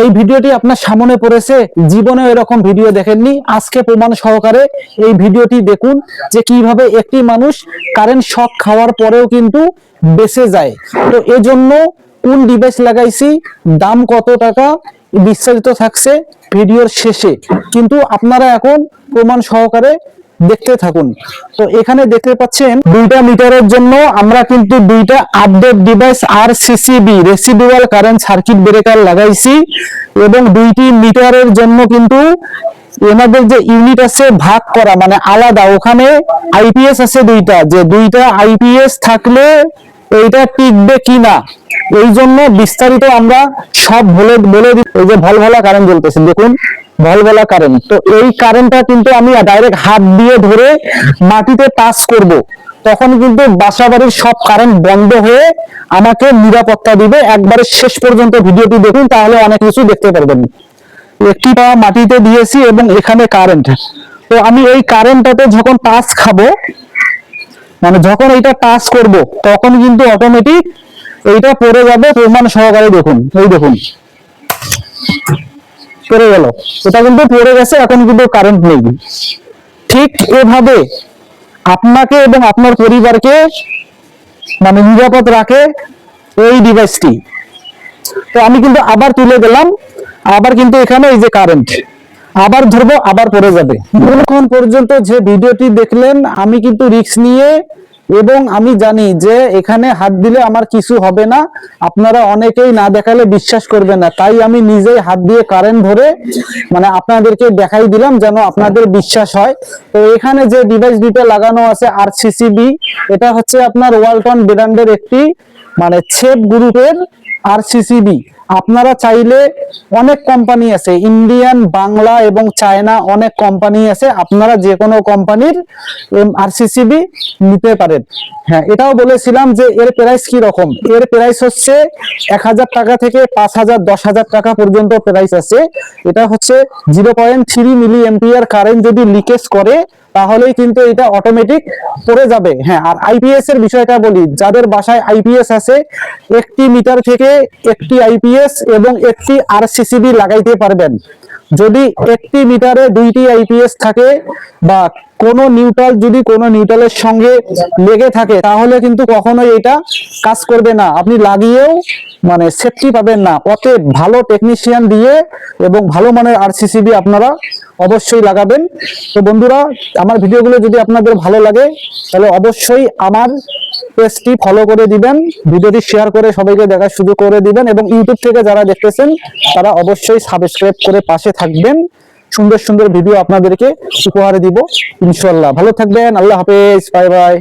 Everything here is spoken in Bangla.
এই ভিডিওটি আপনার সামনে পড়েছে জীবনে এরকম ভিডিও দেখেননি। আজকে প্রমাণ সহকারে এই ভিডিওটি দেখুন যে কীভাবে একটি মানুষ কারেন্ট শক খাওয়ার পরেও কিন্তু বেঁচে যায়। তো এজন্য কোন ডিভাইস লাগাইছি, দাম কত টাকা, বিস্তারিত থাকছে ভিডিওর শেষে। কিন্তু আপনারা এখন প্রমাণ সহকারে দেখতে থাকুন। তো এখানে দেখতে পাচ্ছেন, দুইটা মিটারের জন্য আমরা কিন্তু দুইটা আপডেট ডিভাইস আর CCB residual current circuit breaker লাগাইছি এবং দুইটি মিটারের জন্য কিন্তু এনাদের যে ইউনিট আছে ভাগ করা মানে আলাদা, ওখানে আইপিএস আছে দুইটা, যে দুইটা আইপিএস থাকলে এইটা টিকবে কি না এই জন্য বিস্তারিত আমরা সব বলে বলে এই যে ভলভলা কারেন্ট জ্বলতেছে, দেখুন, ভলভলা কারেন্ট তো এই কারেন্টটা কিন্তু আমি ডাইরেক্ট হাত দিয়ে ধরে মাটিতে টাচ করব। তখন কিন্তু বাসা বাড়ির সব কারেন্ট বন্ধ হয়ে আমাকে নিরাপত্তা দিবে। একবারে শেষ পর্যন্ত ভিডিওটি দেখুন, তাহলে অনেক কিছু দেখতে পারবেন। একটি পা মাটিতে দিয়েছি এবং এখানে কারেন্ট তো আমি এই কারেন্টটাতে যখন টাচ খাব মানে যখন এইটা টাচ করব, তখন কিন্তু অটোমেটিক এইটা পড়ে যাবে প্রমাণ সহকারে দেখুন। এই দেখুন। পড়ে গেল। এটা কিন্তু পড়ে গেছে, এখন কিন্তু কারেন্ট নেই। ঠিক এভাবে আপনাকে এবং আপনার পরিবারকে মানে নিরাপদ রাখে এই ডিভাইসটি তো আমি কিন্তু আবার তুলে দিলাম। আবার কিন্তু এখানে এই যে কারেন্ট আবার ধরবো, আবার পড়ে যাবে। এখন পর্যন্ত যে ভিডিওটি দেখলেন, আমি কিন্তু রিস্ক নিয়ে এবং আমি জানি যে এখানে হাত দিলে আমার কিছু হবে না। আপনারা অনেকেই না দেখালে বিশ্বাস করবে না। তাই আমি নিজেই হাত দিয়ে কারেন্ট ধরে মানে আপনাদেরকে দেখাই দিলাম যেন আপনাদের বিশ্বাস হয়। তো এখানে যে ডিভাইস দুইটা লাগানো আছে আর সিসিবি এটা হচ্ছে আপনার ওয়ালটন ব্র্যান্ডের একটি মানে ছেপ গ্রুপের আর সিসিবি আপনারা চাইলে অনেক কোম্পানি আছে ইন্ডিয়ান বাংলা এবং চায়না অনেক কোম্পানি আছে, আপনারা যে কোনো কোম্পানির আরসিসিবি নিতে পারেন। হ্যাঁ এটাও বলেছিলাম যে এর প্রাইস কি রকম এর প্রাইস হচ্ছে এক হাজার টাকা থেকে পাঁচ হাজার, দশ হাজার টাকা পর্যন্ত প্রাইস আছে। এটা হচ্ছে zero point three milli ampere current যদি লিকেজ করে তাহলেই কিন্তু এটা অটোমেটিক পড়ে যাবে। হ্যাঁ আর আইপিএস এর বিষয়টা বলি, যাদের বাসায় আইপিএস আছে, একটি মিটার থেকে একটি আইপিএস এবং একটি আর সিসিবি লাগাইতে পারবেন। যদি একটি মিটারে দুইটি আইপিএস থাকে বা কোন নিউট্রাল যদি কোন নিউট্রালের সঙ্গে লেগে থাকে, তাহলে কিন্তু কখনোই এটা কাজ করবে না। আপনি লাগিয়েও মানে সেফটি পাবেন না। অতএব ভালো টেকনিশিয়ান দিয়ে এবং ভালো মানের আরসিসিবি আপনারা অবশ্যই লাগাবেন। তো বন্ধুরা, আমার ভিডিওগুলো যদি আপনাদের ভালো লাগে, তাহলে অবশ্যই আমার পেজটি ফলো করে দিবেন, ভিডিওটি শেয়ার করে সবাইকে দেখার সুযোগ করে দিবেন এবং ইউটিউব থেকে যারা দেখতেছেন, তারা অবশ্যই সাবস্ক্রাইব করে পাশে থাকবেন। সুন্দর সুন্দর ভিডিও আপনাদেরকে উপহারে দিব ইনশাল্লাহ ভালো থাকবেন, আল্লাহ হাফেজ বাই বাই